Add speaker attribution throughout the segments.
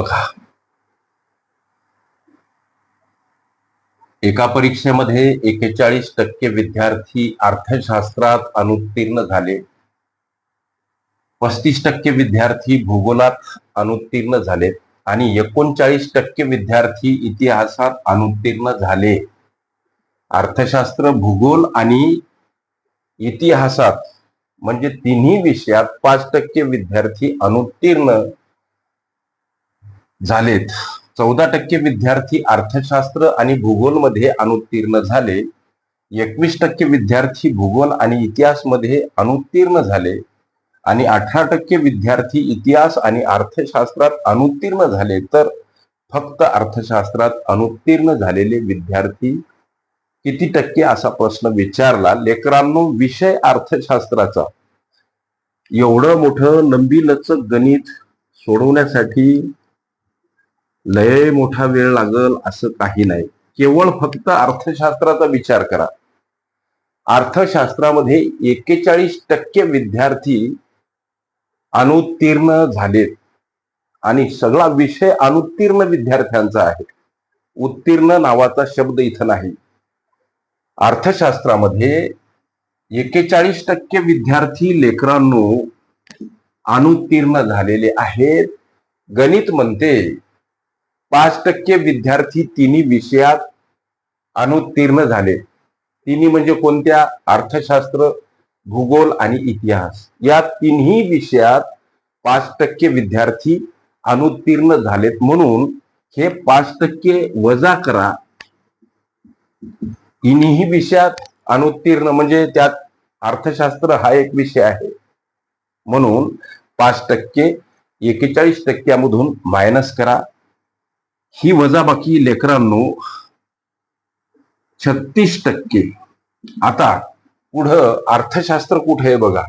Speaker 1: बघा. एका परीक्षेमध्ये एकेचाळीस टक्के विद्यार्थी अर्थशास्त्रात अनुत्तीर्ण झाले. पस्तीस टक्के विद्यार्थी भूगोलात अनुत्तीर्ण झाले आणि एकोणचाळीस टक्के विद्यार्थी इतिहासात अनुत्तीर्ण झाले. अर्थशास्त्र भूगोल आणि इतिहासात म्हणजे तिन्ही विषयात पाच टक्के विद्यार्थी अनुत्तीर्ण झालेत. चौदा टक्के विद्यार्थी अर्थशास्त्र आणि भूगोलमध्ये अनुत्तीर्ण झाले. एकवीस टक्के विद्यार्थी भूगोल आणि इतिहासमध्ये अनुत्तीर्ण झाले. आणि अठरा टक्के विद्यार्थी इतिहास आणि अर्थशास्त्रात अनुत्तीर्ण झाले. तर फक्त अर्थशास्त्रात अनुत्तीर्ण झालेले विद्यार्थी किती टक्के असा प्रश्न विचारला? लेकरांनो विषय अर्थशास्त्राचा. एवढं मोठं लंबीलचक गणित सोडवण्यासाठी लय मोठा वेळ लागल असं काही नाही. केवळ फक्त अर्थशास्त्राचा विचार करा. अर्थशास्त्रामध्ये एकेचाळीस टक्के विद्यार्थी अनुत्तीर्ण झालेत. आणि सगळा विषय अनुत्तीर्ण विद्यार्थ्यांचा आहे. उत्तीर्ण नावाचा शब्द इथं नाही. अर्थशास्त्रामध्ये एकेचाळीस टक्के विद्यार्थी लेकरांनो अनुत्तीर्ण झालेले आहेत. गणित म्हणते पाच टक्के विद्यार्थी तिन्ही विषयात अनुत्तीर्ण झाले. तिन्ही म्हणजे कोणत्या? अर्थशास्त्र भूगोल आणि इतिहास. या तिन्ही विषयात पाच टक्के विद्यार्थी अनुत्तीर्ण झालेत म्हणून हे पाच टक्के वजा करा. तिन्ही विषयात अनुत्तीर्ण म्हणजे त्यात अर्थशास्त्र हा एक विषय आहे. म्हणून पाच टक्के एकेचाळीस टक्क्यामधून मायनस करा. ही वजाबाकी लेकरांनो छत्तीस टक्के. आता पुढं अर्थशास्त्र कुठे आहे बघा?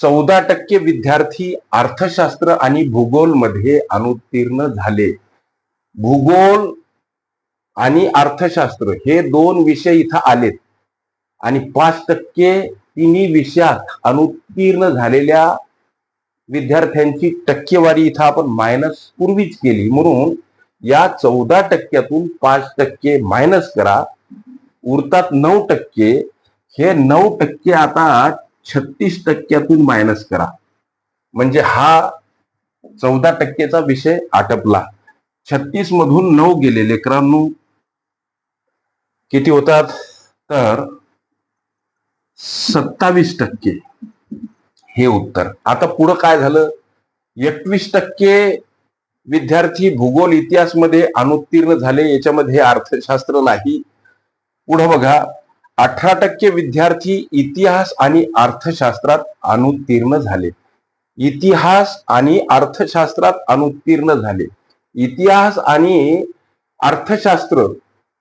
Speaker 1: चौदा टक्के विद्यार्थी अर्थशास्त्र आणि भूगोलमध्ये अनुत्तीर्ण झाले. भूगोल आणि अर्थशास्त्र हे दोन विषय इथं आलेत. आणि पाच टक्के तिन्ही विषयात अनुत्तीर्ण झालेल्या विद्यार्थ्यांची टक्केवारी इथं आपण मायनस पूर्वीच केली. म्हणून या चौदा टक्क्यातून पाच टक्के मायनस करा. उरतात नऊ टक्के. हे नऊ टक्के आता छत्तीस टक्क्यातून मायनस करा. म्हणजे हा चौदा टक्केचा विषय आटपला. छत्तीस मधून नऊ गेले लेकरांनो किती होतात? तर सत्तावीस टक्के. हे उत्तर. आता पुढं काय झालं? एकवीस टक्के विद्यार्थी भूगोल इतिहासमध्ये अनुत्तीर्ण झाले. याच्यामध्ये अर्थशास्त्र नाही. पुढं बघा. अठरा टक्के विद्यार्थी इतिहास आणि अर्थशास्त्रात अनुत्तीर्ण झाले. इतिहास आणि अर्थशास्त्रात अनुत्तीर्ण झाले. इतिहास आणि अर्थशास्त्र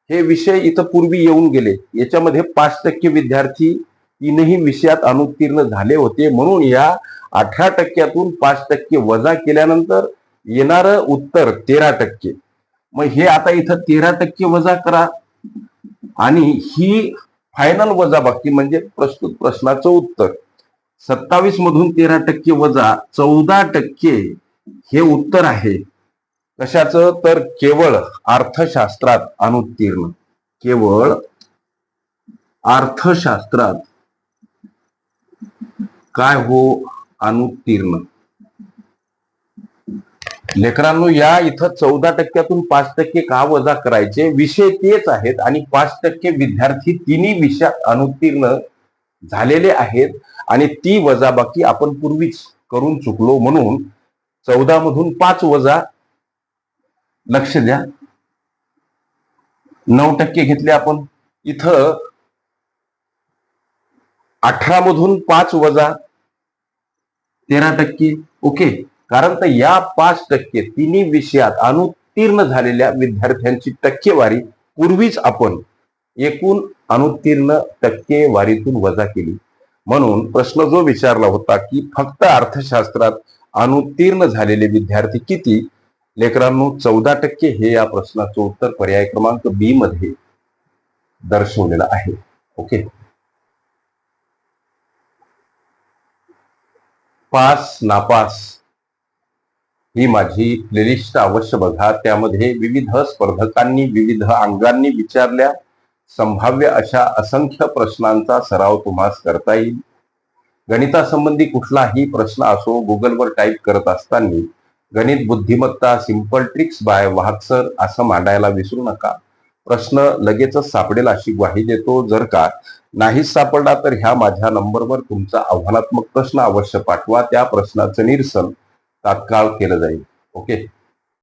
Speaker 1: हे विषय इथं पूर्वी येऊन गेले. याच्यामध्ये पाच टक्के विद्यार्थी तीनही विषयात अनुत्तीर्ण झाले होते. म्हणून या अठरा टक्क्यातून पाच टक्के वजा केल्यानंतर येणार उत्तर तेरा टक्के. मग हे आता इथं तेरा टक्के वजा करा. आणि ही फायनल वजा बाकी म्हणजे प्रस्तुत प्रश्नाचं उत्तर. सत्तावीस मधून तेरा टक्के वजा चौदा टक्के हे उत्तर आहे. कशाचं? तर केवळ अर्थशास्त्रात अनुत्तीर्ण. केवळ अर्थशास्त्रात. काय हो? अनुत्तीर्ण. लेकरांनो या इथं चौदा टक्क्यातून पाच टक्के का वजा करायचे? विषय तेच आहेत आणि पाच टक्के विद्यार्थी तिन्ही विषयात अनुत्तीर्ण झालेले आहेत आणि ती वजाबाकी आपण पूर्वीच करून चुकलो म्हणून चौदा मधून पाच वजा लक्ष द्या. नऊ टक्के घेतले आपण. इथं अठरा मधून पाच वजा तेरा टक्के. ओके. कारण तर या पाच टक्के तिन्ही विषयात अनुत्तीर्ण झालेल्या विद्यार्थ्यांची टक्केवारी पूर्वीच आपण एकूण अनुत्तीर्ण टक्केवारीतून वजा केली. म्हणून प्रश्न जो विचारला होता की फक्त अर्थशास्त्रात अनुत्तीर्ण झालेले विद्यार्थी किती? लेकरांनो चौदा टक्के हे या प्रश्नाचं उत्तर पर्याय क्रमांक बी मध्ये दर्शवलेलं आहे. ओके? पास नापास ही माझी प्लेलिस्ट अवश्य बघा. त्यामध्ये विविध स्पर्धकांनी विविध अंगांनी विचारल्या. संभाव्य अशा असंख्य प्रश्नांचा सराव तुम्हास करता येईल. गणितासंबंधी कुठलाही प्रश्न असो गुगलवर टाईप करत असताना गणित बुद्धिमत्ता सिंपल ट्रिक्स बाय वाहकसर असं मांडायला विसरू नका. प्रश्न लगेचच सापडेल अशी ग्वाही देतो. जर का नाहीच सापडला तर ह्या माझ्या नंबरवर तुमचा आव्हानात्मक प्रश्न अवश्य पाठवा. त्या प्रश्नाचं निरसन तात्काळ केलं जाईल. ओके?